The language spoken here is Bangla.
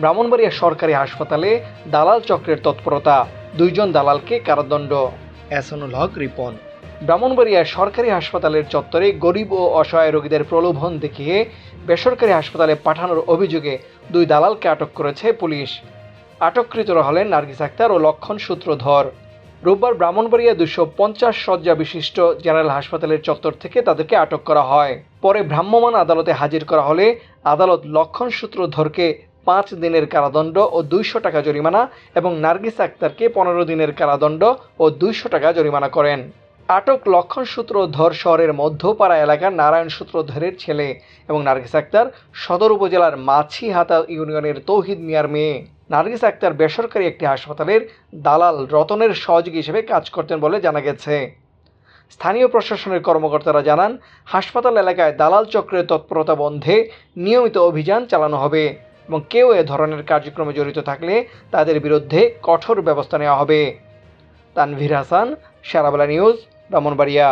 ব্রাহ্মণবাড়িয়া সরকারি হাসপাতালে দালাল চক্রের তৎপরতা দুইজন দালালকে কারাদণ্ড। এসনুল হক রিপন। ব্রাহ্মণবাড়িয়া সরকারি হাসপাতালের চত্বরে গরিব ও অসহায় রোগীদের প্রলোভন দেখিয়ে বেসরকারি হাসপাতালে পাঠানোর অভিযোগে দুই দালালকে আটক করেছে পুলিশ। আটককৃতরা হলেন নার্গিস আক্তার ও লক্ষণ সূত্রধর। রোববার ব্রাহ্মণবাড়িয়া দুশো পঞ্চাশ শয্যা বিশিষ্ট জেনারেল হাসপাতালের চত্বর থেকে তাদেরকে আটক করা হয়। পরে ভ্রাম্যমাণ আদালতে হাজির করা হলে আদালত লক্ষণ সূত্রধরকে পাঁচ দিনের কারাদণ্ড ও দুইশো টাকা জরিমানা এবং নার্গিস আক্তারকে পনেরো দিনের কারাদণ্ড ও দুইশো টাকা জরিমানা করেন। আটক লক্ষণ সূত্রধর শহরের মধ্যপাড়া এলাকার নারায়ণ সূত্রধরের ছেলে এবং নার্গিস আক্তার সদর উপজেলার মাছিহাতা ইউনিয়নের তৌহিদ মিয়ার মেয়ে। নার্গিস আক্তার বেসরকারি একটি হাসপাতালের দালাল রতনের সহযোগী হিসেবে কাজ করতেন বলে জানা গেছে। স্থানীয় প্রশাসনের কর্মকর্তারা জানান, হাসপাতাল এলাকায় দালাল চক্রের তৎপরতা বন্ধে নিয়মিত অভিযান চালানো হবে। এবং কেউ এ ধরনের কার্যক্রমে জড়িত থাকলে তাদের বিরুদ্ধে কঠোর ব্যবস্থা নেওয়া হবে। তানভীর হাসান, সারাবেলা নিউজ ব্রাহ্মণবাড়িয়া